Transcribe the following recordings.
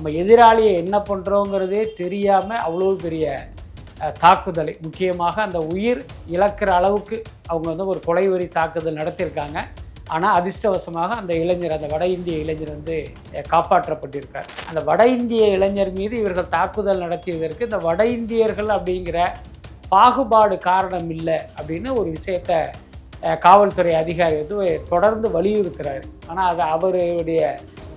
நம்ம எதிராளியை என்ன பண்ணுறோங்கிறதே தெரியாமல் அவ்வளோ பெரிய தாக்குதலை முக்கியமாக அந்த உயிர் இழக்கிற அளவுக்கு அவங்க வந்து ஒரு கொலைவெறி தாக்குதல் நடத்தியிருக்காங்க. ஆனால் அதிர்ஷ்டவசமாக அந்த இளைஞர் அந்த வட இந்திய இளைஞர் வந்து காப்பாற்றப்பட்டிருக்கார். அந்த வட இந்திய இளைஞர் மீது இவர்கள் தாக்குதல் நடத்தியதற்கு இந்த வட இந்தியர்கள் அப்படிங்கிற பாகுபாடு காரணம் இல்லை அப்படின்னு ஒரு விஷயத்த காவல்துறை அதிகாரி வந்து தொடர்ந்து வலியுறுத்துகிறார் ஆனால் அது அவருடைய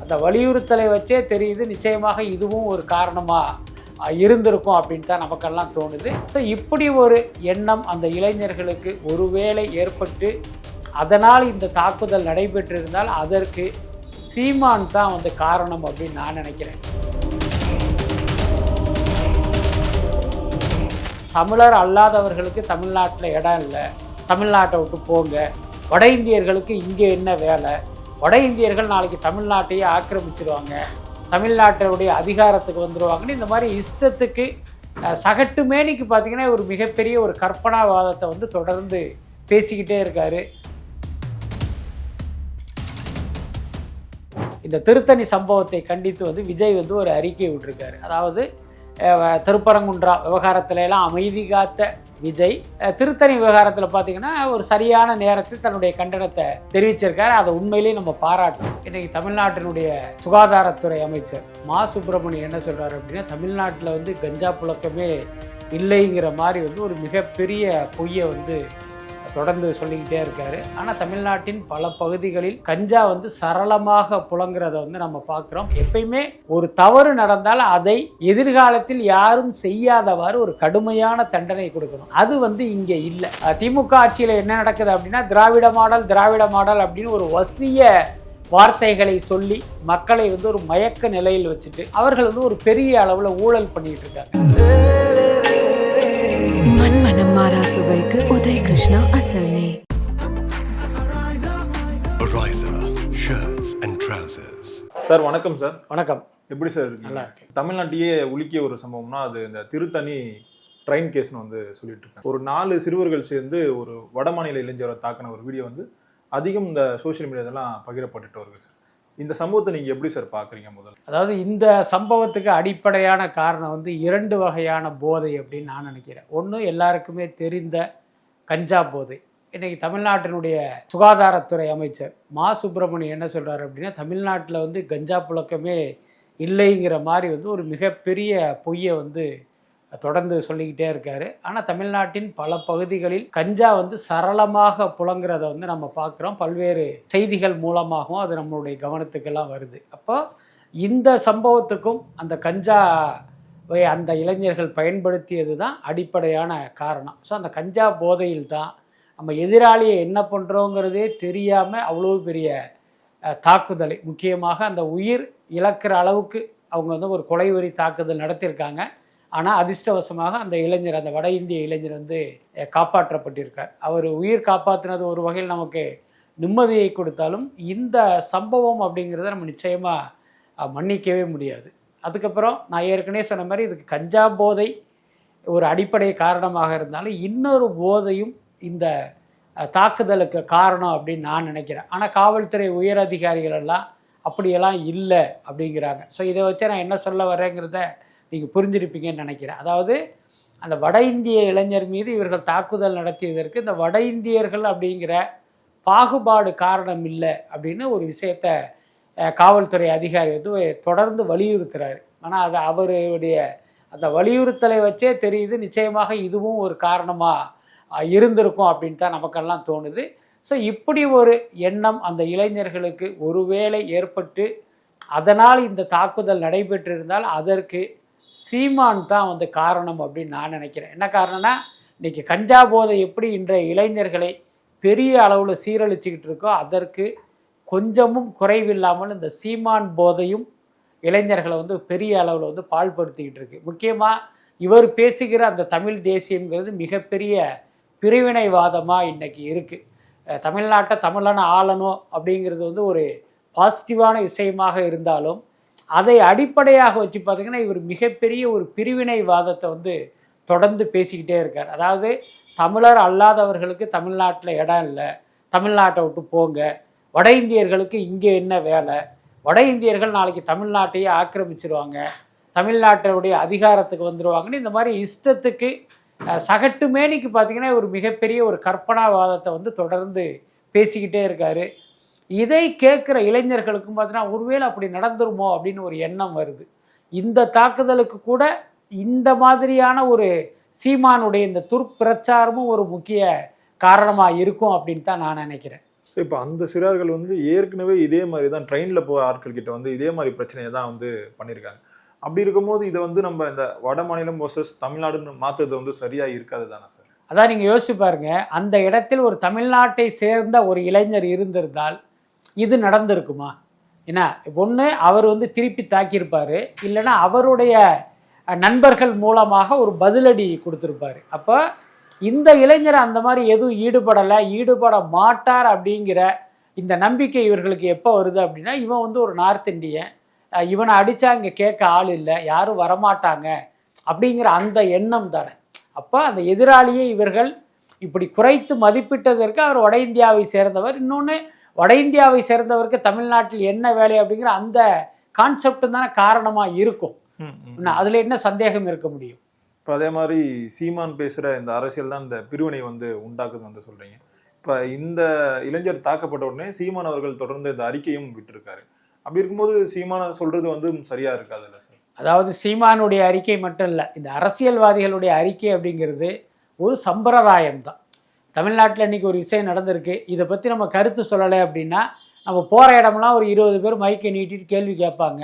அந்த வலியுறுத்தலை வச்சே தெரியுது. நிச்சயமாக இதுவும் ஒரு காரணமாக இருந்திருக்கும் அப்படின்னு தான் நமக்கெல்லாம் தோணுது. ஸோ இப்படி ஒரு எண்ணம் அந்த இளைஞர்களுக்கு ஒருவேளை ஏற்பட்டு அதனால் இந்த தாக்குதல் நடைபெற்றிருந்தால் அதற்கு சீமான் தான் வந்து காரணம் அப்படின்னு நான் நினைக்கிறேன். தமிழர் அல்லாதவர்களுக்கு தமிழ்நாட்டில் இடம் இல்லை. தமிழ்நாட்டை விட்டு போங்க. வட இந்தியர்களுக்கு இங்கே என்ன வேலை? வட இந்தியர்கள் நாளைக்கு தமிழ்நாட்டையே ஆக்கிரமிச்சிருவாங்க. தமிழ்நாட்டினுடைய அதிகாரத்துக்கு வந்துடுவாங்கன்னு இந்த மாதிரி இஷ்டத்துக்கு சகட்டு மேனிக்கு பார்த்தீங்கன்னா ஒரு மிகப்பெரிய ஒரு கற்பனாவாதத்தை வந்து தொடர்ந்து பேசிக்கிட்டே இருக்காரு. இந்த திருத்தணி சம்பவத்தை கண்டித்து வந்து விஜய் வந்து ஒரு அறிக்கை விட்டுருக்காரு. அதாவது திருப்பரங்குன்றா விவகாரத்துல எல்லாம் அமைதி காத்த விஜய். திருத்தணி விவகாரத்தில் பார்த்தீங்கன்னா ஒரு சரியான நேரத்தில் தன்னுடைய கண்டனத்தை தெரிவிச்சிருக்காரு. அதை உண்மையிலேயே நம்ம பாராட்டணும். இன்னைக்கு தமிழ்நாட்டினுடைய சுகாதாரத்துறை அமைச்சர் மா. சுப்பிரமணியம் என்ன சொல்கிறார் அப்படின்னா தமிழ்நாட்டில் வந்து கஞ்சா புழக்கமே இல்லைங்கிற மாதிரி வந்து ஒரு மிகப்பெரிய பொய்யை வந்து தொடர்ந்து சொல்லிக்கிட்டே இருக்காரு. ஆனால் தமிழ்நாட்டின் பல பகுதிகளில் கஞ்சா வந்து சரளமாக புழங்குறத வந்து நம்ம பார்க்குறோம் எப்பயுமே ஒரு தவறு நடந்தால் அதை எதிர்காலத்தில் யாரும் செய்யாதவாறு ஒரு கடுமையான தண்டனை கொடுக்கணும். அது வந்து இங்கே இல்லை. திமுக ஆட்சியில் என்ன நடக்குது அப்படின்னா திராவிட மாடல் திராவிட மாடல் அப்படின்னு ஒரு வசிய வார்த்தைகளை சொல்லி மக்களை வந்து ஒரு மயக்க நிலையில் வச்சுட்டு அவர்கள் வந்து ஒரு பெரிய அளவில் ஊழல் பண்ணிட்டு இருக்காங்க. சுவைக்கு உதய் கிருஷ்ணா அசல் நெய் Ariza shirts and trousers. Sir வணக்கம் சார் வணக்கம். எப்படி சார் இருக்கீங்க? நல்லா இருக்கேன். தமிழ்நாட்டையே உலுக்கிய ஒரு சம்பவம்னா அது இந்த திருத்தணி ட்ரெயின் கேஸ்னு வந்து சொல்லிட்டு இருக்காங்க ஒரு நாலு சிறுவர்கள் சேர்ந்து ஒரு வடமாநில இளைஞரை தாக்கின ஒரு வீடியோ வந்து அதிகம் இந்த சோஷியல் மீடியாதெல்லாம் பகிரப்பட்டுட்டு வருது சார் இந்த சம்பவத்தை நீங்க எப்படி சார் பாக்குறீங்க முதல்ல? அதாவது இந்த சம்பவத்துக்கு அடிப்படையான காரணம் வந்து இரண்டு வகையான போதை அப்படின்னு நான் நினைக்கிறேன். ஒன்று எல்லாருக்குமே தெரிந்த கஞ்சா போதை. இன்னைக்கு தமிழ்நாட்டினுடைய சுகாதாரத்துறை அமைச்சர் மா சுப்பிரமணியம் என்ன சொல்றாரு அப்படின்னா தமிழ்நாட்டில் வந்து கஞ்சா புழக்கமே இல்லைங்கிற மாதிரி வந்து ஒரு மிகப்பெரிய பொய்யை வந்து தொடர்ந்து சொல்லிக்கிட்டே இருக்காரு. ஆனால் தமிழ்நாட்டின் பல பகுதிகளில் கஞ்சா வந்து சரளமாக புழங்குறத வந்து நம்ம பார்க்குறோம். பல்வேறு செய்திகள் மூலமாகவும் அது நம்மளுடைய கவனத்துக்கெல்லாம் வருது. அப்போ இந்த சம்பவத்துக்கும் அந்த கஞ்சாவை அந்த இளைஞர்கள் பயன்படுத்தியது தான் அடிப்படையான காரணம். ஸோ அந்த கஞ்சா போதையில் தான் நம்ம எதிராளியை என்ன பண்ணுறோங்கிறதே தெரியாமல் அவ்வளோ பெரிய தாக்குதலை முக்கியமாக அந்த உயிர் இழக்கிற அளவுக்கு அவங்க வந்து ஒரு கொலை வரி தாக்குதல் நடத்தியிருக்காங்க. ஆனால் அதிர்ஷ்டவசமாக அந்த இளைஞர் அந்த வட இந்திய இளைஞர் வந்து காப்பாற்றப்பட்டிருக்கார். அவர் உயிர் காப்பாற்றினது ஒரு வகையில் நமக்கு நிம்மதியை கொடுத்தாலும் இந்த சம்பவம் அப்படிங்கிறத நம்ம நிச்சயமாக மன்னிக்கவே முடியாது. அதுக்கப்புறம் நான் ஏற்கனவே சொன்ன மாதிரி இதுக்கு கஞ்சா போதை ஒரு அடிப்படை காரணமாக இருந்தாலும் இன்னொரு போதையும் இந்த தாக்குதலுக்கு காரணம் அப்படின்னு நான் நினைக்கிறேன். ஆனால் காவல்துறை உயர் அதிகாரிகள் எல்லாம் அப்படியெல்லாம் இல்லை அப்படிங்கிறாங்க. ஸோ இதை வச்சு நான் என்ன சொல்ல வரேங்கிறத நீங்கள் புரிஞ்சிருப்பீங்கன்னு நினைக்கிறேன். அதாவது அந்த வட இந்திய இளைஞர் மீது இவர்கள் தாக்குதல் நடத்தியதற்கு இந்த வட இந்தியர்கள் அப்படிங்கிற பாகுபாடு காரணம் இல்லை அப்படின்னு ஒரு விஷயத்த காவல்துறை அதிகாரி வந்து தொடர்ந்து வலியுறுத்துறாரு. ஆனால் அது அவருடைய அந்த வலியுறுத்தலை வச்சே தெரியுது. நிச்சயமாக இதுவும் ஒரு காரணமாக இருந்திருக்கும் அப்படின்னு தான் நமக்கெல்லாம் தோணுது. ஸோ இப்படி ஒரு எண்ணம் அந்த இளைஞர்களுக்கு ஒருவேளை ஏற்பட்டு அதனால் இந்த தாக்குதல் நடைபெற்றிருந்தால் அதற்கு சீமான் தான் வந்து காரணம் அப்படின்னு நான் நினைக்கிறேன். என்ன காரணம்னா இன்னைக்கு கஞ்சா போதை எப்படி இன்றைய இளைஞர்களை பெரிய அளவில் சீரழிச்சுக்கிட்டு இருக்கோ அதற்கு கொஞ்சமும் குறைவில்லாமல் இந்த சீமான் போதையும் இளைஞர்களை வந்து பெரிய அளவில் வந்து பாழ்படுத்திக்கிட்டு இருக்கு. முக்கியமாக இவர் பேசுகிற அந்த தமிழ் தேசியங்கிறது மிகப்பெரிய பிரிவினைவாதமாக இன்னைக்கு இருக்குது தமிழ்நாட்டை தமிழனை ஆளணும் அப்படிங்கிறது வந்து ஒரு பாசிட்டிவான விஷயமாக இருந்தாலும் அதை அடிப்படையாக வச்சு பார்த்தீங்கன்னா இவர் மிகப்பெரிய ஒரு பிரிவினைவாதத்தை வந்து தொடர்ந்து பேசிக்கிட்டே இருக்கார். அதாவது தமிழர் அல்லாதவர்களுக்கு தமிழ்நாட்டில் இடம் இல்லை. தமிழ்நாட்டை விட்டு போங்க. வட இந்தியர்களுக்கு இங்கே என்ன வேலை? வட இந்தியர்கள் நாளைக்கு தமிழ்நாட்டையே ஆக்கிரமிச்சிருவாங்க. தமிழ்நாட்டினுடைய அதிகாரத்துக்கு வந்துடுவாங்கன்னு இந்த மாதிரி இஷ்டத்துக்கு சகட்டு மேனிக்கு பார்த்தீங்கன்னா ஒரு மிகப்பெரிய ஒரு கற்பனாவாதத்தை வந்து தொடர்ந்து பேசிக்கிட்டே இருக்காரு. இதை கேட்குற இளைஞர்களுக்கும் பார்த்தீங்கன்னா ஒருவேளை அப்படி நடந்துருமோ அப்படின்னு ஒரு எண்ணம் வருது. இந்த தாக்குதலுக்கு கூட இந்த மாதிரியான ஒரு சீமானுடைய இந்த துர்ப்பிரச்சாரமும் ஒரு முக்கிய காரணமாக இருக்கும் அப்படின்னு தான் நான் நினைக்கிறேன். ஸோ இப்போ அந்த சிறார்கள் வந்து ஏற்கனவே இதே மாதிரி தான் ட்ரெயினில் போகிற ஆட்கள் கிட்ட வந்து இதே மாதிரி பிரச்சனையை தான் வந்து பண்ணியிருக்காங்க. அப்படி இருக்கும்போது இதை வந்து நம்ம இந்த வட மாநிலம் வர்சஸ் தமிழ்நாடுன்னு மாற்றுறது வந்து சரியாக இருக்காது தானே சார் அதான் நீங்கள் யோசிச்சு பாருங்க. அந்த இடத்தில் ஒரு தமிழ்நாட்டை சேர்ந்த ஒரு இளைஞர் இருந்திருந்தால் இது நடந்திருக்குமா? என்ன ஒன்று அவர் வந்து திருப்பி தாக்கியிருப்பார் இல்லைன்னா அவருடைய நண்பர்கள் மூலமாக ஒரு பதிலடி கொடுத்துருப்பாரு. அப்போ இந்த இளைஞர் அந்த மாதிரி எதுவும் ஈடுபடலை ஈடுபட மாட்டார் அப்படிங்கிற இந்த நம்பிக்கை இவர்களுக்கு எப்போ வருது அப்படின்னா இவன் வந்து ஒரு நார்த் இந்தியன் இவனை அடித்தா இங்கே கேட்க ஆள் இல்லை யாரும் வரமாட்டாங்க அப்படிங்கிற அந்த எண்ணம் தானே. அப்போ அந்த எதிராளியை இவர்கள் இப்படி குறைத்து மதிப்பிட்டதற்கு அவர் வட இந்தியாவை சேர்ந்தவர். இன்னொன்று வட இந்தியாவை சேர்ந்தவருக்கு தமிழ்நாட்டில் என்ன வேலை அப்படிங்கிற அந்த கான்செப்ட் தானே காரணமாக இருக்கும். அதுல என்ன சந்தேகம் இருக்க முடியும்? இப்போ அதே மாதிரி சீமான் பேசுகிற இந்த அரசியல் தான் இந்த பிரிவினை வந்து உண்டாக்குது வந்து சொல்கிறீங்க இப்போ இந்த இளைஞர் தாக்கப்பட்ட உடனே சீமான் அவர்கள் தொடர்ந்து இந்த அறிக்கையும் விட்டிருக்காரு. அப்படி இருக்கும்போது சீமான் சொல்றது வந்து சரியா இருக்காதுல்ல சார்? அதாவது சீமானுடைய அறிக்கை மட்டும் இல்லை இந்த அரசியல்வாதிகளுடைய அறிக்கை அப்படிங்கிறது ஒரு சம்பிரதாயம் தான் தமிழ்நாட்டில் இன்னைக்கு ஒரு விஷயம் நடந்திருக்கு. இதை பற்றி நம்ம கருத்து சொல்லலை அப்படின்னா நம்ம போகிற இடம்லாம் ஒரு இருபது பேர் மைக்கை நீட்டிட்டு கேள்வி கேட்பாங்க.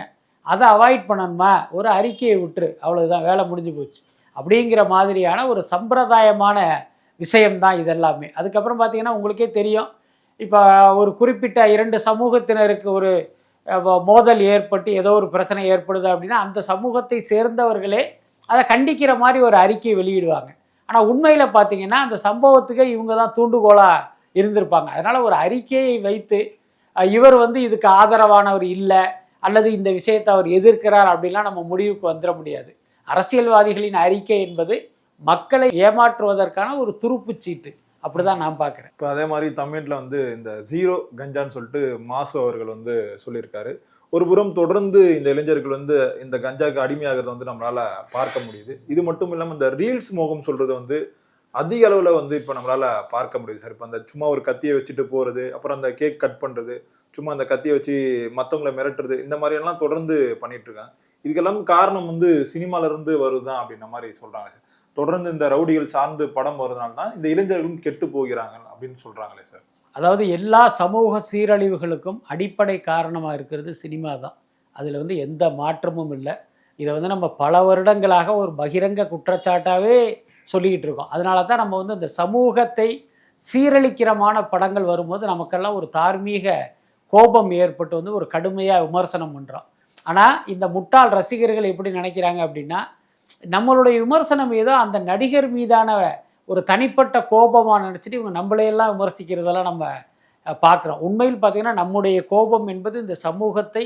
அதை அவாய்ட் பண்ணணுமா? ஒரு அறிக்கையை விட்டுரு. அவ்வளோதான் வேலை முடிஞ்சு போச்சு. அப்படிங்கிற மாதிரியான ஒரு சம்பிரதாயமான விஷயம்தான் இதெல்லாமே. அதுக்கப்புறம் பார்த்தீங்கன்னா உங்களுக்கே தெரியும். இப்போ ஒரு குறிப்பிட்ட இரண்டு சமூகத்தினருக்கு ஒரு மோதல் ஏற்பட்டு ஏதோ ஒரு பிரச்சனை ஏற்படுது அப்படின்னா அந்த சமூகத்தை சேர்ந்தவர்களே அதை கண்டிக்கிற மாதிரி ஒரு அறிக்கை வெளியிடுவாங்க. ஆனால் உண்மையில் பார்த்தீங்கன்னா அந்த சம்பவத்துக்கு இவங்க தான் தூண்டுகோலாக இருந்திருப்பாங்க. அதனால் ஒரு அறிக்கையை வைத்து இவர் வந்து இதுக்கு ஆதரவானவர் இல்லை அல்லது இந்த விஷயத்தை அவர் எதிர்க்கிறார் அப்படிலாம் நம்ம முடிவுக்கு வந்துட முடியாது. அரசியல்வாதிகளின் அறிக்கை என்பது மக்களை ஏமாற்றுவதற்கான ஒரு துருப்புச்சீட்டு அப்படிதான் நான் பார்க்குறேன் இப்போ அதே மாதிரி தமிழ்நாட்டில் வந்து இந்த ஜீரோ கஞ்சான்னு சொல்லிட்டு மாசு அவர்கள் வந்து சொல்லியிருக்காரு. ஒரு புறம் தொடர்ந்து இந்த இளைஞர்கள் வந்து இந்த கஞ்சாக்கு அடிமையாகிறத வந்து நம்மளால பார்க்க முடியுது. இது மட்டும் இல்லாமல் இந்த ரீல்ஸ் மோகம் சொல்றது வந்து அதிக அளவுல வந்து இப்போ நம்மளால பார்க்க முடியுது சார் இப்போ அந்த சும்மா ஒரு கத்தியை வச்சுட்டு போறது அப்புறம் அந்த கேக் கட் பண்றது சும்மா அந்த கத்தியை வச்சு மத்தவங்களை மிரட்டுறது இந்த மாதிரி எல்லாம் தொடர்ந்து பண்ணிட்டு இருக்காங்க இதுக்கெல்லாம் காரணம் வந்து சினிமால இருந்து வருதுதான் அப்படின்ற மாதிரி சொல்றாங்க சார் தொடர்ந்து இந்த ரவுடிகள் சார்ந்து படம் வருதுனால தான் இந்த இளைஞர்களும் கெட்டு போகிறாங்க அப்படின்னு சொல்றாங்களே சார் அதாவது எல்லா சமூக சீரழிவுகளுக்கும் அடிப்படை காரணமாக இருக்கிறது சினிமா தான். அதில் வந்து எந்த மாற்றமும் இல்லை. இதை வந்து நம்ம பல வருடங்களாக ஒரு பகிரங்க குற்றச்சாட்டாகவே சொல்லிக்கிட்டு இருக்கோம். அதனால தான் நம்ம வந்து இந்த சமூகத்தை சீரழிக்கிறமான படங்கள் வரும்போது நமக்கெல்லாம் ஒரு தார்மீக கோபம் ஏற்பட்டு வந்து ஒரு கடுமையாக விமர்சனம் பண்ணுறோம் ஆனால் இந்த முட்டாள் ரசிகர்கள் எப்படி நினைக்கிறாங்க அப்படின்னா நம்மளுடைய விமர்சனம் ஏதோ அந்த நடிகர் மீதான ஒரு தனிப்பட்ட கோபமாக நினச்சிட்டு இவங்க நம்மளையெல்லாம் விமர்சிக்கிறதெல்லாம் நம்ம பார்க்குறோம். உண்மையில் பார்த்தீங்கன்னா நம்முடைய கோபம் என்பது இந்த சமூகத்தை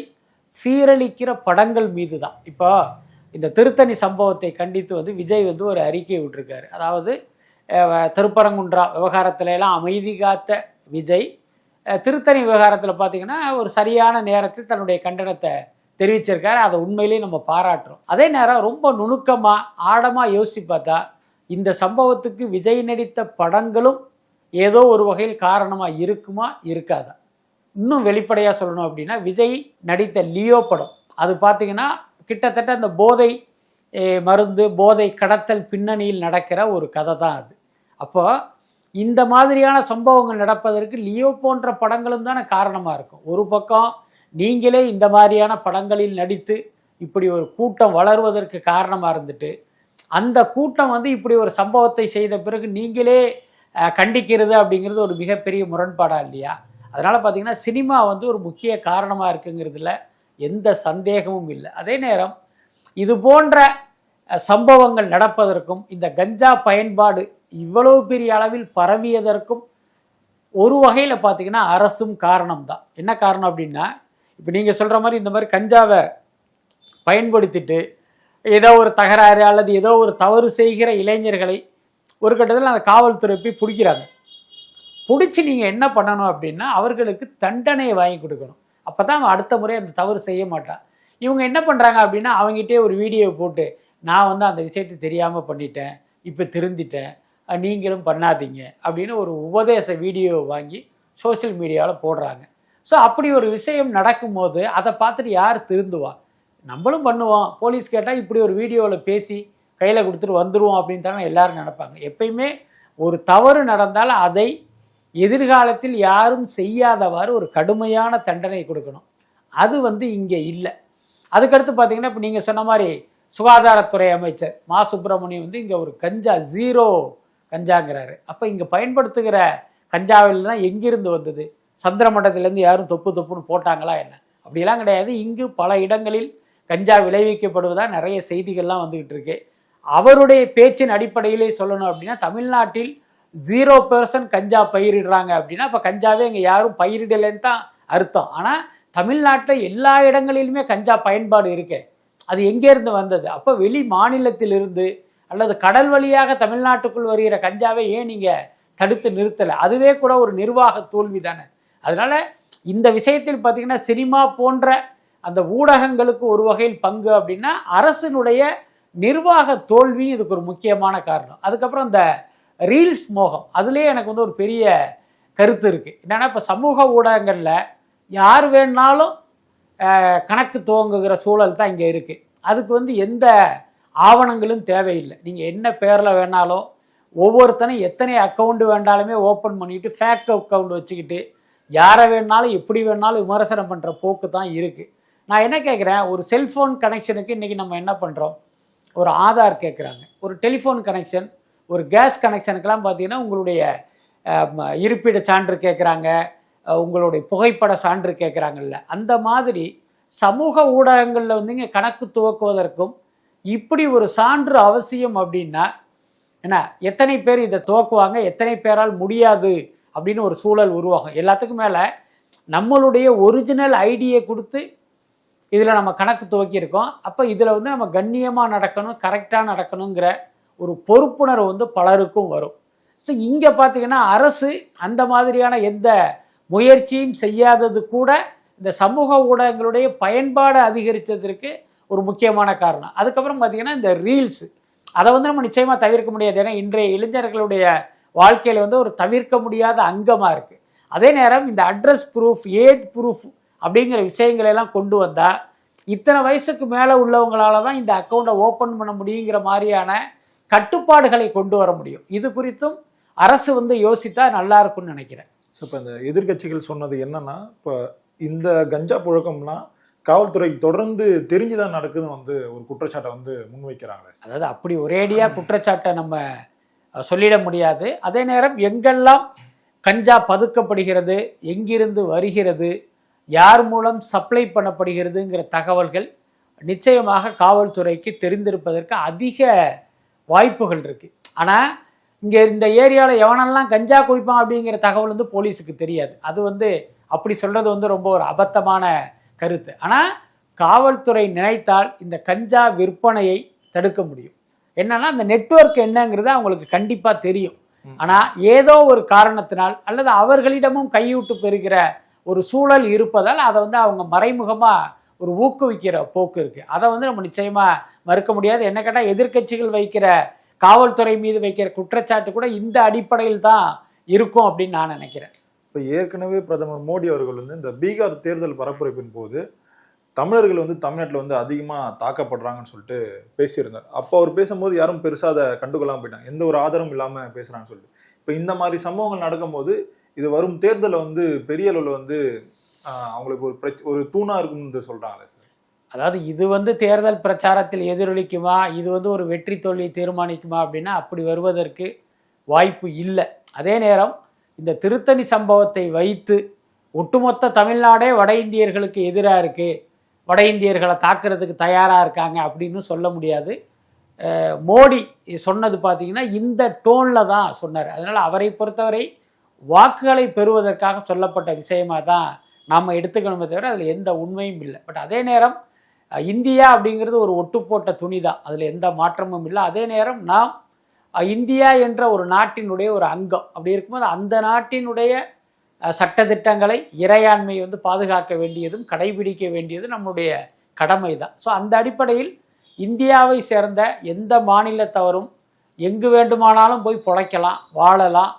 சீரழிக்கிற படங்கள் மீது தான் இப்போ இந்த திருத்தணி சம்பவத்தை கண்டித்து வந்து விஜய் வந்து ஒரு அறிக்கை விட்டுருக்காரு. அதாவது திருப்பரங்குன்றா விவகாரத்துல எல்லாம் அமைதி காத்த விஜய் திருத்தணி விவகாரத்தில் பார்த்தீங்கன்னா ஒரு சரியான நேரத்தில் தன்னுடைய கண்டனத்தை தெரிவிச்சிருக்காரு. அதை உண்மையிலேயே நம்ம பாராட்டுறோம். அதே நேரம் ரொம்ப நுணுக்கமாக ஆழமாக யோசிச்சு பார்த்தா இந்த சம்பவத்துக்கு விஜய் நடித்த படங்களும் ஏதோ ஒரு வகையில் காரணமாக இருக்குமா இருக்காதா? இன்னும் வெளிப்படையாக சொல்லணும் அப்படின்னா விஜய் நடித்த லியோ படம். அது பார்த்தீங்கன்னா கிட்டத்தட்ட அந்த போதை மருந்து போதை கடத்தல் பின்னணியில் நடக்கிற ஒரு கதை தான் அது. அப்போ இந்த மாதிரியான சம்பவங்கள் நடப்பதற்கு லியோ போன்ற படங்களும் தானே காரணமாக இருக்கும். ஒரு பக்கம் நீங்களே இந்த மாதிரியான படங்களில் நடித்து இப்படி ஒரு கூட்டம் வளருவதற்கு காரணமாக இருந்துட்டு அந்த கூட்டம் வந்து இப்படி ஒரு சம்பவத்தை செய்த பிறகு நீங்களே கண்டிக்கிறது அப்படிங்கிறது ஒரு மிகப்பெரிய முரண்பாடா இல்லையா? அதனால் பார்த்தீங்கன்னா சினிமா வந்து ஒரு முக்கிய காரணமாக இருக்குங்கிறதுல எந்த சந்தேகமும் இல்லை. அதே நேரம் இது போன்ற சம்பவங்கள் நடப்பதற்கும் இந்த கஞ்சா பயன்பாடு இவ்வளவு பெரிய அளவில் பரவியதற்கும் ஒரு வகையில் பார்த்தீங்கன்னா அரசும் காரணம் தான் என்ன காரணம் அப்படின்னா இப்போ நீங்கள் சொல்கிற மாதிரி இந்த மாதிரி கஞ்சாவை பயன்படுத்திட்டு ஏதோ ஒரு தகராறு அல்லது ஏதோ ஒரு தவறு செய்கிற இளைஞர்களை ஒரு கட்டத்தில் அந்த காவல்துறை போய் பிடிக்கிறாங்க. பிடிச்சி நீங்கள் என்ன பண்ணணும் அப்படின்னா அவர்களுக்கு தண்டனையை வாங்கி கொடுக்கணும். அப்போ தான் அவன் அடுத்த முறை அந்த தவறு செய்ய மாட்டான். இவங்க என்ன பண்ணுறாங்க அப்படின்னா அவங்ககிட்டே ஒரு வீடியோ போட்டு நான் வந்து அந்த விஷயத்தை தெரியாமல் பண்ணிட்டேன். இப்போ திருந்திட்டேன். நீங்களும் பண்ணாதீங்க. அப்படின்னு ஒரு உபதேச வீடியோ வாங்கி சோஷியல் மீடியாவில் போடுறாங்க. ஸோ அப்படி ஒரு விஷயம் நடக்கும்போது அதை பார்த்துட்டு யார் திருந்துவா? நம்மளும் பண்ணுவோம். போலீஸ் கேட்டால் இப்படி ஒரு வீடியோவில் பேசி கையில் கொடுத்துட்டு வந்துடுவோம் அப்படின்னு தானே எல்லாரும் நினப்பாங்க. எப்பயுமே ஒரு தவறு நடந்தால் அதை எதிர்காலத்தில் யாரும் செய்யாதவாறு ஒரு கடுமையான தண்டனை கொடுக்கணும். அது வந்து இங்கே இல்லை. அதுக்கடுத்து பார்த்தீங்கன்னா இப்போ நீங்கள் சொன்ன மாதிரி சுகாதாரத்துறை அமைச்சர் மா. சுப்பிரமணியம் வந்து இங்கே ஒரு கஞ்சா ஜீரோ கஞ்சாங்கிறாரு. அப்போ இங்கே பயன்படுத்துகிற கஞ்சாவில் தான் எங்கிருந்து வந்தது? சந்திரமண்டலத்திலேருந்து யாரும் தொப்பு தொப்புன்னு போட்டாங்களா என்ன? அப்படிலாம் கிடையாது. இங்கு பல இடங்களில் கஞ்சா விளைவிக்கப்படுவதா நிறைய செய்திகள்லாம் வந்துகிட்டு இருக்கு. அவருடைய பேச்சின் அடிப்படையிலே சொல்லணும் அப்படின்னா தமிழ்நாட்டில் ஜீரோ பெர்சன்ட் கஞ்சா பயிரிடுறாங்க அப்படின்னா இப்போ கஞ்சாவே இங்கே யாரும் பயிரிடலைன்னு தான் அர்த்தம். ஆனால் தமிழ்நாட்டில் எல்லா இடங்களிலுமே கஞ்சா பயன்பாடு இருக்கு. அது எங்கேருந்து வந்தது? அப்போ வெளி மாநிலத்திலிருந்து அல்லது கடல் வழியாக தமிழ்நாட்டுக்குள் வருகிற கஞ்சாவை ஏன் நீங்கள் தடுத்து நிறுத்தலை? அதுவே கூட ஒரு நிர்வாக தோல்வி தானே அதனால் இந்த விஷயத்தில் பார்த்தீங்கன்னா சினிமா போன்ற அந்த ஊடகங்களுக்கு ஒரு வகையில் பங்கு அப்படின்னா அரசினுடைய நிர்வாக தோல்வி இதுக்கு ஒரு முக்கியமான காரணம். அதுக்கப்புறம் இந்த ரீல்ஸ் மோகம். அதுலேயே எனக்கு வந்து ஒரு பெரிய கருத்து இருக்குது என்னென்னா இப்போ சமூக ஊடகங்களில் யார் வேணாலும் கணக்கு துவங்குகிற சூழல் தான் இங்கே இருக்குது அதுக்கு வந்து எந்த ஆவணங்களும் தேவையில்லை. நீங்கள் என்ன பேரில் வேணாலும் ஒவ்வொருத்தனும் எத்தனை அக்கௌண்ட் வேண்டாலுமே ஓப்பன் பண்ணிட்டு ஃபேக் அக்கௌண்ட் வச்சுக்கிட்டு யாரை வேணாலும் எப்படி வேணாலும் விமர்சனம் பண்ணுற போக்கு தான் இருக்குது நான் என்ன கேட்குறேன் ஒரு செல்ஃபோன் கனெக்ஷனுக்கு இன்றைக்கி நம்ம என்ன பண்ணுறோம் ஒரு ஆதார் கேட்குறாங்க ஒரு டெலிஃபோன் கனெக்ஷன் ஒரு கேஸ் கனெக்ஷனுக்கெல்லாம் பார்த்தீங்கன்னா உங்களுடைய இருப்பிட சான்று கேட்குறாங்க உங்களுடைய புகைப்பட சான்று கேட்குறாங்கல்ல அந்த மாதிரி சமூக ஊடகங்களில் வந்து இங்கே கணக்கு துவக்குவதற்கும் இப்படி ஒரு சான்று அவசியம் அப்படின்னா என்ன எத்தனை பேர் இதை துவக்குவாங்க? எத்தனை பேரால் முடியாது அப்படின்னு ஒரு சூழல் உருவாகும். எல்லாத்துக்கும் மேலே நம்மளுடைய ஒரிஜினல் ஐடியை கொடுத்து இதில் நம்ம கணக்கு துவக்கியிருக்கோம். அப்போ இதில் வந்து நம்ம கண்ணியமாக நடக்கணும் கரெக்டாக நடக்கணுங்கிற ஒரு பொறுப்புணர்வு வந்து பலருக்கும் வரும். ஸோ இங்கே பார்த்தீங்கன்னா அரசு அந்த மாதிரியான எந்த முயற்சியும் செய்யாதது கூட இந்த சமூக ஊடகங்களுடைய பயன்பாடு அதிகரித்ததற்கு ஒரு முக்கியமான காரணம். அதுக்கப்புறம் பார்த்தீங்கன்னா இந்த ரீல்ஸ் அதை வந்து நம்ம நிச்சயமாக தவிர்க்க முடியாது. ஏன்னா இன்றைய இளைஞர்களுடைய வாழ்க்கையில் வந்து ஒரு தவிர்க்க முடியாத அங்கமாக இருக்குது அதே நேரம் இந்த அட்ரஸ் ப்ரூஃப் ஏட் ப்ரூஃப் அப்படிங்கிற விஷயங்களை எல்லாம் கொண்டு வந்தால் இத்தனை வயசுக்கு மேலே உள்ளவங்களால தான் இந்த அக்கௌண்ட்டை ஓப்பன் பண்ண முடியுங்கிற மாதிரியான கட்டுப்பாடுகளை கொண்டு வர முடியும். இது குறித்தும் அரசு வந்து யோசித்தா நல்லா இருக்கும்னு நினைக்கிறேன். ஸோ இப்போ இந்த எதிர்க்கட்சிகள் சொன்னது என்னன்னா இப்போ இந்த கஞ்சா புழக்கம்லாம் காவல்துறைக்கு தொடர்ந்து தெரிஞ்சுதான் நடக்குதுன்னு வந்து ஒரு குற்றச்சாட்டை வந்து முன்வைக்கிறாங்க. அதாவது அப்படி ஒரேடியாக குற்றச்சாட்டை நம்ம சொல்லிட முடியாது. அதே நேரம் எங்கெல்லாம் கஞ்சா பதுக்கப்படுகிறது எங்கிருந்து வருகிறது யார் மூலம் சப்ளை பண்ணப்படுகிறதுங்கிற தகவல்கள் நிச்சயமாக காவல்துறைக்கு தெரிந்திருப்பதற்கு அதிக வாய்ப்புகள் இருக்குது ஆனால் இங்கே இந்த ஏரியாவில் எவனெல்லாம் கஞ்சா குடிப்பான் அப்படிங்கிற தகவல் வந்து போலீஸுக்கு தெரியாது. அது வந்து அப்படி சொல்கிறது வந்து ரொம்ப ஒரு அபத்தமான கருத்து. ஆனால் காவல்துறை நினைத்தால் இந்த கஞ்சா விற்பனையை தடுக்க முடியும். என்னன்னா அந்த நெட்வொர்க் என்னங்கிறது அவங்களுக்கு கண்டிப்பாக தெரியும். ஆனால் ஏதோ ஒரு காரணத்தினால் அல்லது அவர்களிடமும் கையூட்டு பெறுகிற ஒரு சூழல் இருப்பதால் அதை வந்து அவங்க மறைமுகமாக ஒரு ஊக்குவிக்கிற போக்கு இருக்குது அதை வந்து நம்ம நிச்சயமாக மறுக்க முடியாது. என்ன கேட்டால் எதிர்க்கட்சிகள் வைக்கிற காவல்துறை மீது வைக்கிற குற்றச்சாட்டு கூட இந்த அடிப்படையில் தான் இருக்கும் அப்படின்னு நான் நினைக்கிறேன். இப்போ ஏற்கனவே பிரதமர் மோடி அவர்கள் வந்து இந்த பீகார் தேர்தல் பரப்புரைப்பின் போது தமிழர்கள் வந்து தமிழ்நாட்டில் வந்து அதிகமாக தாக்கப்படுறாங்கன்னு சொல்லிட்டு பேசியிருந்தார். அப்போ அவர் பேசும்போது யாரும் பெருசாக அதை கண்டுகொள்ளாமல் போயிட்டாங்க. எந்த ஒரு ஆதரவும் இல்லாமல் பேசுகிறான்னு சொல்லிட்டு. இப்போ இந்த மாதிரி சம்பவங்கள் நடக்கும்போது இது வரும் தேர்தலில் வந்து பெரிய அளவில் வந்து அவங்களுக்கு ஒரு பிரச்ச ஒரு தூணாக இருக்கும்னு சொல்கிறாங்களே சார். அதாவது இது வந்து தேர்தல் பிரச்சாரத்தில் எதிரொலிக்குமா? இது வந்து ஒரு வெற்றி தோல்வியை தீர்மானிக்குமா அப்படின்னா அப்படி வருவதற்கு வாய்ப்பு இல்லை. அதே நேரம் இந்த திருத்தணி சம்பவத்தை வைத்து ஒட்டுமொத்த தமிழ்நாடே வட இந்தியர்களுக்கு எதிராக இருக்குது வட இந்தியர்களை தாக்குறதுக்கு தயாராக இருக்காங்க அப்படின்னு சொல்ல முடியாது. மோடி சொன்னது பார்த்தீங்கன்னா இந்த டோனில் தான் சொன்னார். அதனால் அவரை பொறுத்தவரை வாக்குகளை பெறுவதற்காக சொல்லப்பட்ட விஷயமா தான் நாம் எடுத்துக்கணுமே தவிர அதில் எந்த உண்மையும் இல்லை. பட் அதே நேரம் இந்தியா அப்படிங்கிறது ஒரு ஒட்டு போட்ட துணி தான். அதில் எந்த மாற்றமும் இல்லை. அதே நேரம் நாம் இந்தியா என்ற ஒரு நாட்டினுடைய ஒரு அங்கம் அப்படி இருக்கும்போது அந்த நாட்டினுடைய சட்டத்திட்டங்களை இறையாண்மை வந்து பாதுகாக்க வேண்டியதும் கடைபிடிக்க வேண்டியதும் நம்முடைய கடமை தான். ஸோ அந்த அடிப்படையில் இந்தியாவை சேர்ந்த எந்த மாநிலத்தவரும் எங்கு வேண்டுமானாலும் போய் பிழைக்கலாம் வாழலாம்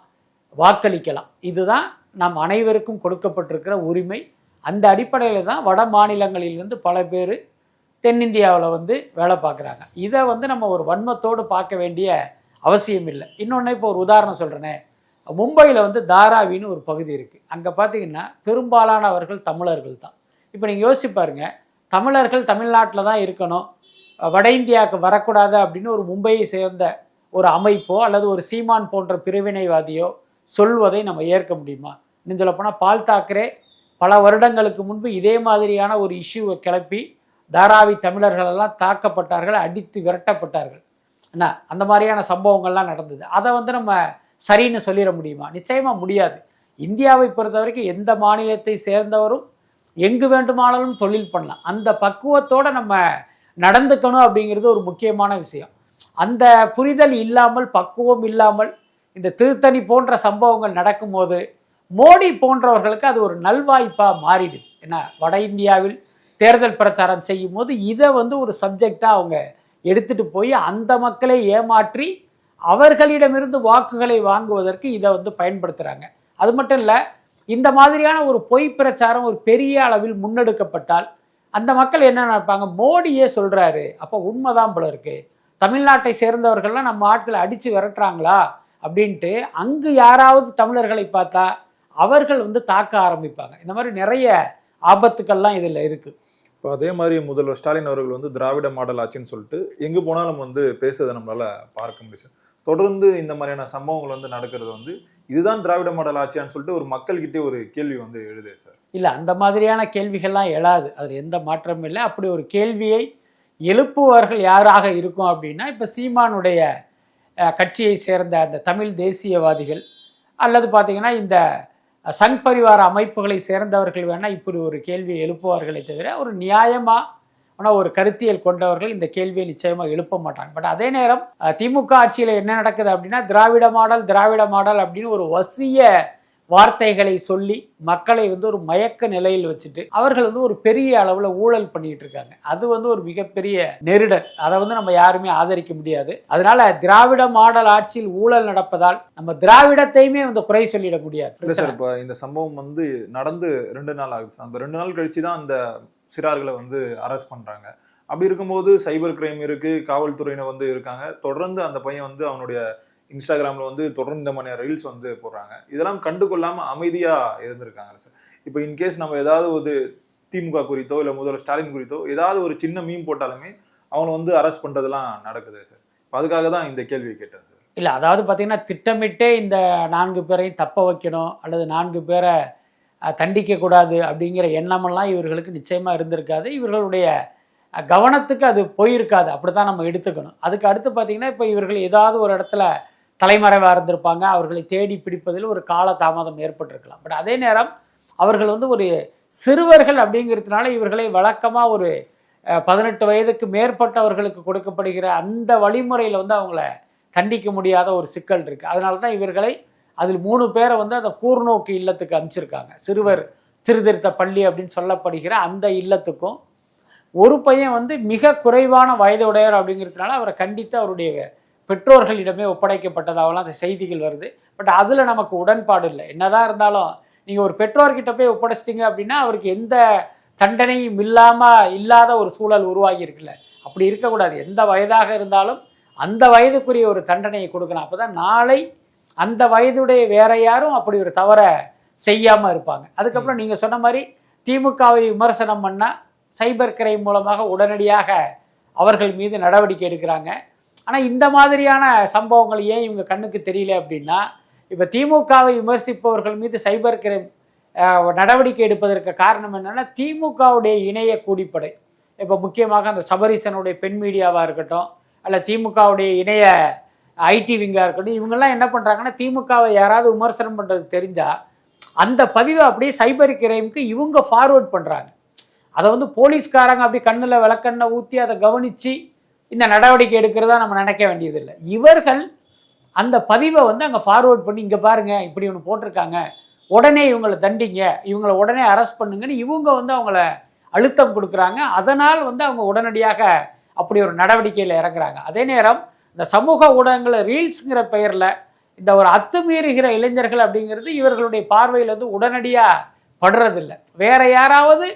வாக்களிக்கலாம். இதுதான் நம் அனைவருக்கும் கொடுக்கப்பட்டிருக்கிற உரிமை. அந்த அடிப்படையில் தான் வட மாநிலங்களிலிருந்து பல பேர் தென்னிந்தியாவில் வந்து வேலை பார்க்குறாங்க. இதை வந்து நம்ம ஒரு வன்மத்தோடு பார்க்க வேண்டிய அவசியம் இல்லை. இன்னொன்று இப்போ ஒரு உதாரணம் சொல்கிறேனே மும்பையில் வந்து தாராவின்னு ஒரு பகுதி இருக்குது அங்கே பார்த்தீங்கன்னா பெரும்பாலானவர்கள் தமிழர்கள் தான். இப்போ நீங்கள் யோசிப்பாருங்க தமிழர்கள் தமிழ்நாட்டில் தான் இருக்கணும். வட இந்தியாவுக்கு வரக்கூடாது அப்படின்னு ஒரு மும்பையை சேர்ந்த ஒரு அமைப்போ அல்லது ஒரு சீமான் போன்ற பிரிவினைவாதியோ சொல்வதை நம்ம ஏற்க முடியுமா? இன்னும் சொல்லப்போனால் பால் தாக்கரே பல வருடங்களுக்கு முன்பு இதே மாதிரியான ஒரு இஷ்யூவை கிளப்பி தாராவி தமிழர்களெல்லாம் தாக்கப்பட்டார்கள் அடித்து விரட்டப்பட்டார்கள். என்ன? அந்த மாதிரியான சம்பவங்கள்லாம் நடந்தது. அதை வந்து நம்ம சரின்னு சொல்லிட முடியுமா? நிச்சயமாக முடியாது. இந்தியாவை பொறுத்த வரைக்கும் எந்த மாநிலத்தை சேர்ந்தவரும் எங்கு வேண்டுமானாலும் தொழில் பண்ணலாம். அந்த பக்குவத்தோட நம்ம நடந்துக்கணும் அப்படிங்கிறது ஒரு முக்கியமான விஷயம். அந்த புரிதல் இல்லாமல் பக்குவம் இல்லாமல் இந்த திருத்தணி போன்ற சம்பவங்கள் நடக்கும்போது மோடி போன்றவர்களுக்கு அது ஒரு நல்வாய்ப்பாக மாறிடுது. ஏன்னா வட இந்தியாவில் தேர்தல் பிரச்சாரம் செய்யும் போது இதை வந்து ஒரு சப்ஜெக்டாக அவங்க எடுத்துட்டு போய் அந்த மக்களை ஏமாற்றி அவர்களிடமிருந்து வாக்குகளை வாங்குவதற்கு இதை வந்து பயன்படுத்துகிறாங்க அது மட்டும் இல்லை இந்த மாதிரியான ஒரு பொய் பிரச்சாரம் ஒரு பெரிய அளவில் முன்னெடுக்கப்பட்டால் அந்த மக்கள் என்ன நினைப்பாங்க? மோடியே சொல்கிறாரு அப்போ உண்மைதான் போல இருக்குது தமிழ்நாட்டை சேர்ந்தவர்கள்லாம் நம்ம ஆட்களை அடித்து விரட்டுறாங்களா? அப்படின்ட்டு அங்கு யாராவது தமிழர்களை பார்த்தா அவர்கள் வந்து தாக்க ஆரம்பிப்பாங்க. இந்த மாதிரி நிறைய ஆபத்துக்கள்லாம் இதில் இருக்குது இப்போ அதே மாதிரி முதல்வர் ஸ்டாலின் அவர்கள் வந்து திராவிட மாடல் ஆட்சின்னு சொல்லிட்டு எங்க போனாலும் வந்து பேசுறதை நம்மளால பார்க்க முடியும் தொடர்ந்து இந்த மாதிரியான சம்பவங்கள் வந்து நடக்கிறது வந்து இதுதான் திராவிட மாடல் ஆட்சியான்னு சொல்லிட்டு ஒரு மக்கள்கிட்டே ஒரு கேள்வி வந்து எழுதே சார். இல்லை அந்த மாதிரியான கேள்விகள்லாம் எழாது. அதில் எந்த மாற்றமும் இல்லை. அப்படி ஒரு கேள்வியை எழுப்புவர்கள் யாராக இருக்கும் அப்படின்னா இப்போ சீமானுடைய கட்சியை சேர்ந்த அந்த தமிழ் தேசியவாதிகள் அல்லது பார்த்திங்கன்னா இந்த சங் பரிவார அமைப்புகளை சேர்ந்தவர்கள் வேணால் இப்படி ஒரு கேள்வியை எழுப்புவார்களே தவிர ஒரு நியாயமாக ஆனால் ஒரு கருத்தியல் கொண்டவர்கள் இந்த கேள்வியை நிச்சயமாக எழுப்ப மாட்டாங்க. பட் அதே நேரம் திமுக ஆட்சியில் என்ன நடக்குது அப்படின்னா திராவிட மாடல் திராவிட மாடல் அப்படின்னு ஒரு வசிய வார்த்தைகளை சொல்லி மக்களை வந்து ஒரு மயக்க நிலையில் வச்சுட்டு அவர்கள் வந்து ஒரு பெரிய அளவில் ஊழல் பண்ணிட்டு இருக்காங்க. அது வந்து ஒரு மிகப்பெரிய நெருடல். அதை வந்து நம்ம யாருமே ஆதரிக்க முடியாது. அதனால திராவிட மாடல் ஆட்சியில் ஊழல் நடப்பதால் நம்ம திராவிடத்தையுமே வந்து குறை சொல்லிட முடியாது. சார் இப்போ இந்த சம்பவம் வந்து நடந்து ரெண்டு நாள் ஆகுது அந்த ரெண்டு நாள் கழிச்சு தான் அந்த சிறார்களை வந்து அரெஸ்ட் பண்றாங்க. அப்படி இருக்கும்போது சைபர் கிரைம் இருக்கு காவல்துறையினர் வந்து இருக்காங்க. தொடர்ந்து அந்த பையன் வந்து அவனுடைய இன்ஸ்டாகிராமில் வந்து தொடர்ந்து இந்த மாதிரியான ரீல்ஸ் வந்து போடுறாங்க. இதெல்லாம் கண்டுகொள்ளாமல் அமைதியாக இருந்திருக்காங்க சார் இப்போ இன்கேஸ் நம்ம ஏதாவது ஒரு திமுக குறித்தோ இல்லை முதல்வர் ஸ்டாலின் குறித்தோ ஏதாவது ஒரு சின்ன மீன் போட்டாலுமே அவங்கள வந்து அரெஸ்ட் பண்ணுறதுலாம் நடக்குது சார் இப்போ அதுக்காக தான் இந்த கேள்வியை கேட்டேன் சார் இல்லை அதாவது பார்த்தீங்கன்னா திட்டமிட்டே இந்த நான்கு பேரையும் தப்ப வைக்கணும் அல்லது நான்கு பேரை தண்டிக்கக்கூடாது அப்படிங்கிற எண்ணமெல்லாம் இவர்களுக்கு நிச்சயமாக இருந்திருக்காது. இவர்களுடைய கவனத்துக்கு அது போயிருக்காது. அப்படி தான் நம்ம எடுத்துக்கணும். அதுக்கு அடுத்து பார்த்தீங்கன்னா இப்போ இவர்கள் ஏதாவது ஒரு இடத்துல தலைமறைவாக இருந்திருப்பாங்க. அவர்களை தேடி பிடிப்பதில் ஒரு கால தாமதம் ஏற்பட்டிருக்கலாம். பட் அதே நேரம் அவர்கள் வந்து ஒரு சிறுவர்கள் அப்படிங்கிறதுனால இவர்களை வழக்கமாக ஒரு பதினெட்டு வயதுக்கு மேற்பட்டவர்களுக்கு கொடுக்கப்படுகிற அந்த வழிமுறையில் வந்து அவங்கள தண்டிக்க முடியாத ஒரு சிக்கல் இருக்குது அதனால தான் இவர்களை அதில் மூணு பேரை வந்து அந்த கூர்நோக்கு இல்லத்துக்கு அனுப்பிச்சிருக்காங்க சிறுவர் சீர்திருத்த பள்ளி அப்படின்னு சொல்லப்படுகிற அந்த இல்லத்துக்கும் ஒரு பையன் வந்து மிக குறைவான வயதுடையவர் அப்படிங்கிறதுனால அவரை கண்டித்து அவருடைய பெற்றோர்களிடமே ஒப்படைக்கப்பட்டதாகலாம் அந்த செய்திகள் வருது. பட் அதில் நமக்கு உடன்பாடு இல்லை. என்னதான் இருந்தாலும் நீங்கள் ஒரு பெற்றோர்கிட்ட போய் ஒப்படைச்சிட்டீங்க அப்படின்னா அவருக்கு எந்த தண்டனையும் இல்லாமல் இல்லாத ஒரு சூழல் உருவாகி இருக்குல்ல அப்படி இருக்கக்கூடாது. எந்த வயதாக இருந்தாலும் அந்த வயதுக்குரிய ஒரு தண்டனையை கொடுக்கணும் அப்போ தான் நாளை அந்த வயதுடைய வேற யாரும் அப்படி ஒரு தவறை செய்யாமல் இருப்பாங்க. அதுக்கப்புறம் நீங்கள் சொன்ன மாதிரி திமுகவை விமர்சனம் பண்ணால் சைபர் கிரைம் மூலமாக உடனடியாக அவர்கள் மீது நடவடிக்கை எடுக்கிறாங்க. ஆனால் இந்த மாதிரியான சம்பவங்கள் ஏன் இவங்க கண்ணுக்கு தெரியல அப்படின்னா இப்போ திமுகவை விமர்சிப்பவர்கள் மீது சைபர் கிரைம் நடவடிக்கை எடுப்பதற்கு காரணம் என்னென்னா திமுகவுடைய இணைய கூடிப்படை இப்போ முக்கியமாக அந்த சபரீசனுடைய பெண் மீடியாவாக இருக்கட்டும் அல்ல திமுகவுடைய இணைய ஐடி விங்காக இருக்கட்டும் இவங்கெல்லாம் என்ன பண்ணுறாங்கன்னா திமுகவை யாராவது விமர்சனம் பண்ணுறது தெரிஞ்சால் அந்த பதிவை அப்படியே சைபர் கிரைமுக்கு இவங்க ஃபார்வேர்ட் பண்ணுறாங்க அதை வந்து போலீஸ்காரங்க அப்படி கண்ணில் விளக்கண்ணை ஊற்றி அதை கவனித்து இந்த நடவடிக்கை எடுக்கிறதா நம்ம நினைக்க வேண்டியதில்லை. இவர்கள் அந்த பதிவை வந்து அங்கே ஃபார்வர்ட் பண்ணி இங்கே பாருங்கள் இப்படி ஒன்று போட்டிருக்காங்க. உடனே இவங்களை தண்டிங்க. இவங்களை உடனே அரெஸ்ட் பண்ணுங்கன்னு இவங்க வந்து அவங்கள அழுத்தம் கொடுக்குறாங்க. அதனால் வந்து அவங்க உடனடியாக அப்படி ஒரு நடவடிக்கையில் இறங்குறாங்க. அதே நேரம் இந்த சமூக ஊடகங்களை ரீல்ஸுங்கிற பெயரில் இந்த ஒரு அத்துமீறுகிற இளைஞர்கள் அப்படிங்கிறது இவர்களுடைய பார்வையில் வந்து உடனடியாக படுறதில்லை. வேற யாராவது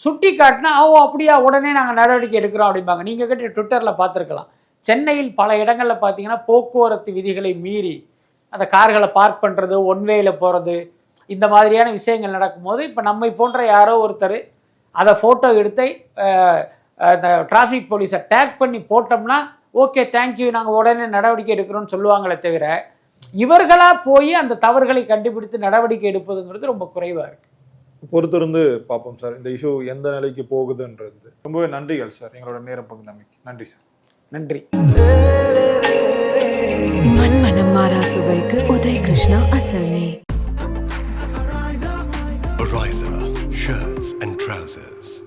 சுட்டி காட்டினா ஓ அப்படியா உடனே நாங்கள் நடவடிக்கை எடுக்கிறோம் அப்படிம்பாங்க. நீங்கள் கிட்ட ட்விட்டரில் பார்த்துருக்கலாம். சென்னையில் பல இடங்களில் பார்த்தீங்கன்னா போக்குவரத்து விதிகளை மீறி அந்த கார்களை பார்க் பண்ணுறது ஒன் வேயில் போகிறது இந்த மாதிரியான விஷயங்கள் நடக்கும்போது இப்போ நம்மை போன்ற யாரோ ஒருத்தர் அதை ஃபோட்டோ எடுத்து அந்த டிராஃபிக் போலீஸை டேக் பண்ணி போட்டோம்னா ஓகே தேங்க்யூ நாங்கள் உடனே நடவடிக்கை எடுக்கிறோம்னு சொல்லுவாங்களே தவிர இவர்களாக போய் அந்த தவறுகளை கண்டுபிடித்து நடவடிக்கை எடுப்பதுங்கிறது ரொம்ப குறைவாக இருக்குது பொறுத்திருந்து பார்ப்போம் சார். இந்த இஷ்யூ எந்த நிலைக்கு போகுதுன்றது. ரொம்பவே நன்றிகள் சார். எங்களோட நேரம் பகிர்ந்தமைக்கு நன்றி சார். நன்றி. மண்மனம் மாறா சுவைக்கு உதய் கிருஷ்ணா அசல் நெய்